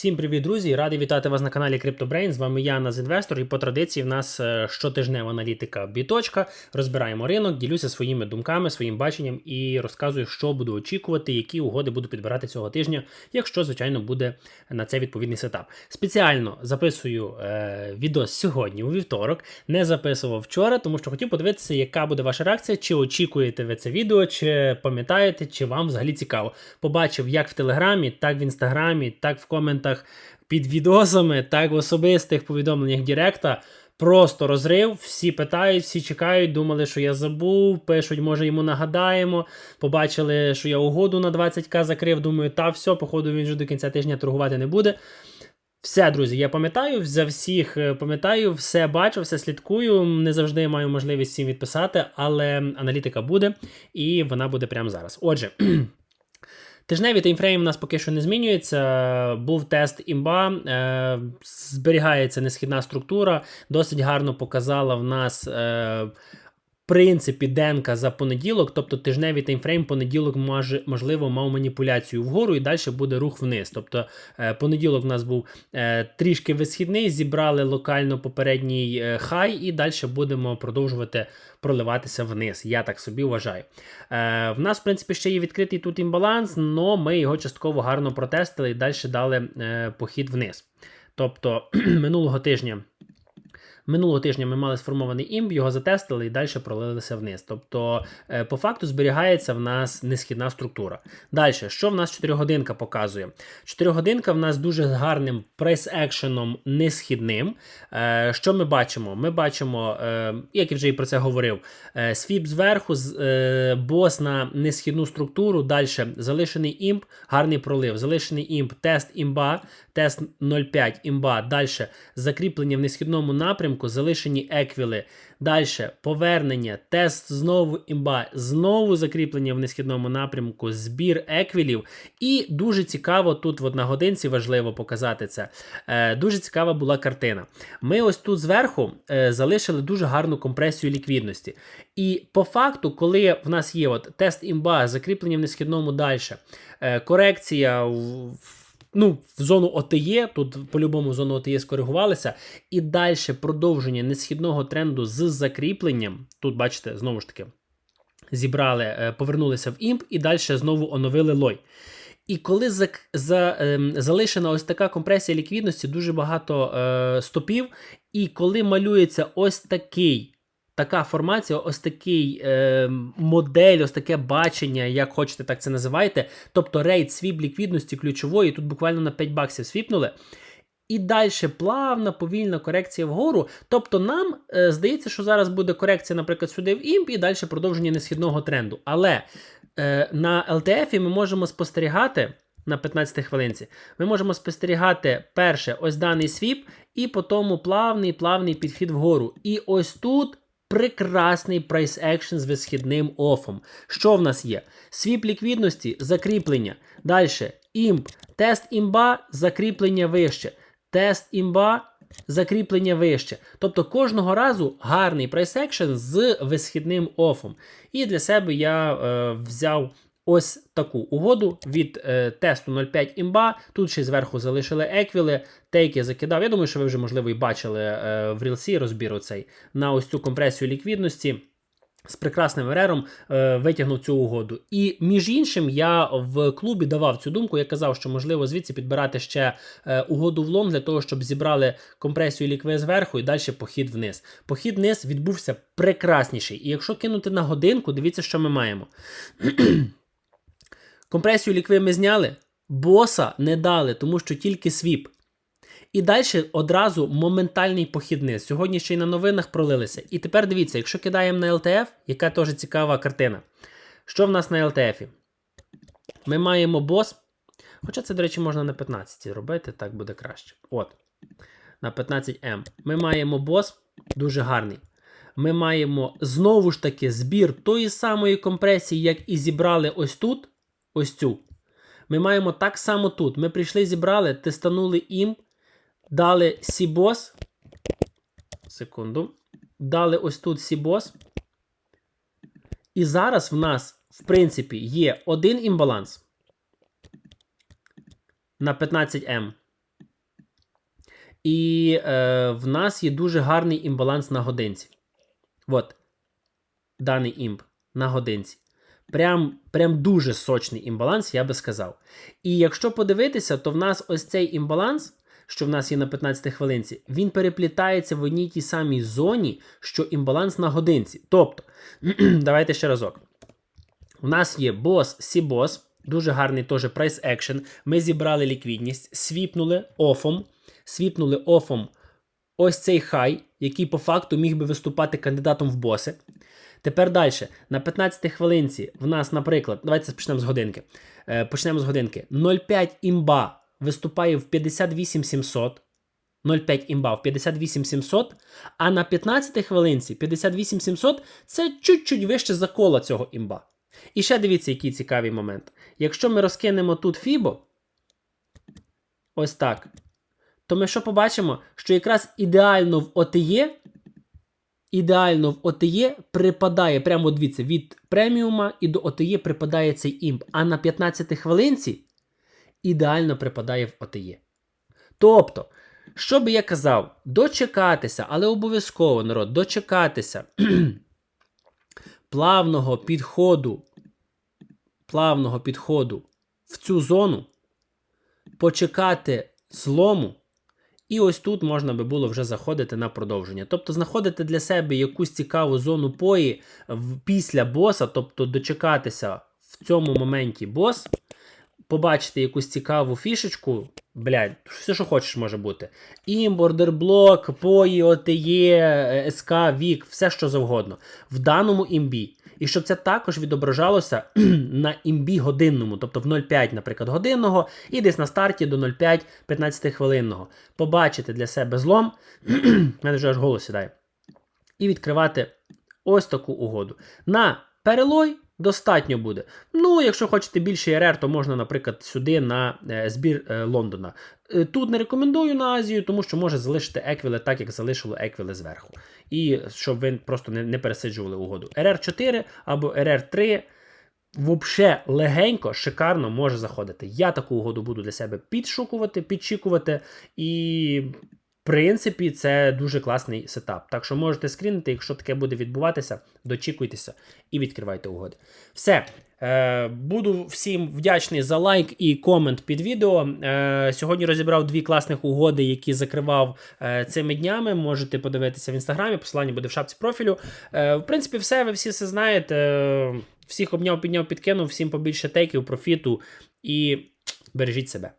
Всім привіт, друзі! Радий вітати вас на каналі CryptoBrain. З вами я, Наз Інвестор, і по традиції в нас е, щотижнева аналітика біточка. Розбираємо ринок, ділюся своїми думками, своїм баченням і розказую, що буду очікувати, які угоди буду підбирати цього тижня, якщо, звичайно, буде на це відповідний сетап. Спеціально записую е, відео сьогодні, у вівторок. Не записував вчора, тому що хотів подивитися, яка буде ваша реакція, чи очікуєте ви це відео, чи пам'ятаєте, чи вам взагалі цікаво. Побачив як в Телеграмі, так в інстаграмі, так в коментах під відосами, так в особистих повідомленнях Директа. Просто розрив, всі питають, всі чекають, думали, що я забув, пишуть, може йому нагадаємо. Побачили, що я угоду на 20к закрив. Думаю, та все, походу, він вже до кінця тижня торгувати не буде. Все, друзі, я пам'ятаю, за всіх е, пам'ятаю, все бачу, все слідкую. Не завжди маю можливість всім відписати, але аналітика буде, і вона буде прямо зараз. Отже. Тижневий таймфрейм у нас поки що не змінюється. Був тест імба, е, зберігається несхідна структура, досить гарно показала в нас. Принципі денка за понеділок, тобто тижневий таймфрейм, понеділок може, можливо мав маніпуляцію вгору і далі буде рух вниз. Тобто е, понеділок в нас був е, трішки висхідний, зібрали локально попередній е, хай, і далі будемо продовжувати проливатися вниз. Я так собі вважаю. В нас, в принципі, ще є відкритий тут імбаланс, але ми його частково гарно протестили і далі дали похід вниз. Тобто минулого тижня. Минулого тижня ми мали сформований імб, його затестили і далі пролилися вниз. Тобто, е, по факту зберігається в нас несхідна структура. Далі, що в нас 4 годинка показує? 4 годинка в нас дуже гарним прайс-екшеном несхідним. Е, що ми бачимо? Ми бачимо, е, як я вже і про це говорив, свіп зверху, бос на несхідну структуру, далі залишений імб, гарний пролив, залишений імб, тест імба, тест 0,5 імба, далі закріплення в несхідному напрямку напрямку, залишені еквіли. Далі повернення, тест знову імба, знову закріплення в несхідному напрямку, збір еквілів. І дуже цікаво, тут на годинці важливо показати це. Е, Дуже цікава була картина. Ми ось тут зверху е, залишили дуже гарну компресію ліквідності. І по факту, коли в нас є от тест імба, закріплення в несхідному далі, е, корекція в ну, в зону ОТЄ, тут по-любому зону ОТЄ скоригувалися. І далі продовження несхідного тренду з закріпленням. Тут, бачите, знову ж таки, зібрали, е, повернулися в імп і далі знову оновили лой. І коли за, за, е, залишена ось така компресія ліквідності, дуже багато е, стопів. І коли малюється ось такий така формація, ось такий е, модель, ось таке бачення, як хочете, так це називайте. Тобто рейд свіп ліквідності ключової, тут буквально на 5 баксів свіпнули. І далі плавна, повільна корекція вгору. Тобто нам е, здається, що зараз буде корекція, наприклад, сюди в імп, і далі продовження несхідного тренду. Але е, на LTF ми можемо спостерігати. На 15 хвилинці ми можемо спостерігати перше ось даний свіп, і по тому плавний плавний підхід вгору. І ось тут прекрасний прайс екшн з висхідним офом. Що в нас є? Свіп ліквідності, закріплення. Далі імп, тест імба, закріплення вище. Тест імба. Закріплення вище. Тобто кожного разу гарний прайс екшн з висхідним офом. І для себе я е, взяв ось таку угоду від е, тесту 0,5 імба. Тут ще зверху залишили еквіли, тейки закидав. Я думаю, що ви вже, можливо, і бачили е, в Рілсі розбір оцей на ось цю компресію ліквідності. З прекрасним РРом е, витягнув цю угоду. І між іншим, я в клубі давав цю думку. Я казав, що можливо звідси підбирати ще е, угоду в лонг для того, щоб зібрали компресію лікви зверху і далі похід вниз. Похід вниз відбувся прекрасніший. І якщо кинути на годинку, дивіться, що ми маємо. Компресію лікви ми зняли, боса не дали, тому що тільки свіп. І далі одразу моментальний похідний. Сьогодні ще й на новинах пролилися. І тепер дивіться, якщо кидаємо на LTF, яка теж цікава картина. Що в нас на LTF? Ми маємо бос. Хоча це, до речі, можна на 15 робити, так буде краще. От. На 15М. Ми маємо бос дуже гарний. Ми маємо знову ж таки збір тої самої компресії, як і зібрали ось тут ось цю. Ми маємо так само тут. Ми прийшли, зібрали, тестанули ім, дали Сібос. Секунду. Дали ось тут Сібос. І зараз в нас, в принципі, є один імбаланс на 15М. І е, в нас є дуже гарний імбаланс на годинці. От, даний імб на годинці. Прям, прям дуже сочний імбаланс, я би сказав. І якщо подивитися, то в нас ось цей імбаланс, що в нас є на 15 хвилинці, він переплітається в одній тій самій зоні, що імбаланс на годинці. Тобто, давайте ще разок. У нас є бос Сібос, дуже гарний теж price action. Ми зібрали ліквідність, свіпнули офом, свіпнули офом ось цей хай, який по факту міг би виступати кандидатом в боси. Тепер далі, на 15 хвилинці в нас, наприклад, давайте почнемо з годинки. Е, почнемо з годинки. 0,5 імба виступає в 58700. 0,5 імба в 58700, а на 15 хвилинці 58700 це чуть-чуть вище за кола цього імба. І ще дивіться, який цікавий момент. Якщо ми розкинемо тут Фібо, ось так, то ми що побачимо? Що якраз ідеально в ОТЄ, ідеально в ОТЄ припадає, прямо дивіться, від преміума і до ОТЄ припадає цей імп, а на 15 хвилинці ідеально припадає в ОТЄ. Тобто, що би я казав, дочекатися, але обов'язково народ, дочекатися плавного підходу, плавного підходу в цю зону, почекати злому, і ось тут можна би було вже заходити на продовження. Тобто знаходити для себе якусь цікаву зону пої після боса, тобто дочекатися в цьому моменті бос, побачити якусь цікаву фішечку. Блядь, все, що хочеш, може бути. Ім, бордерблок, пої, ОТЄ, СК, Вік, все що завгодно. В даному імбі. І щоб це також відображалося на імбі годинному, тобто в 0,5, наприклад, годинного, і десь на старті до 0,5 15 хвилинного. Побачити для себе злом, мене вже аж голос сідає. І відкривати ось таку угоду. На перелой достатньо буде. Ну, якщо хочете більше РР, то можна, наприклад, сюди на е, збір е, Лондона. Е, Тут не рекомендую на Азію, тому що може залишити еквіли так, як залишило еквіли зверху. І щоб ви просто не, пересиджували угоду. РР4 або РР3 Вообще легенько, шикарно може заходити. Я таку угоду буду для себе підшукувати, підчікувати, і принципі це дуже класний сетап. Так що можете скрінити, якщо таке буде відбуватися, дочікуйтеся і відкривайте угоди. Все. Е, буду всім вдячний за лайк і комент під відео. Е, сьогодні розібрав дві класних угоди, які закривав е, цими днями. Можете подивитися в інстаграмі, посилання буде в шапці профілю. В принципі, все, ви всі все знаєте. Всіх обняв, підняв, підкинув, всім побільше тейків, профіту і бережіть себе.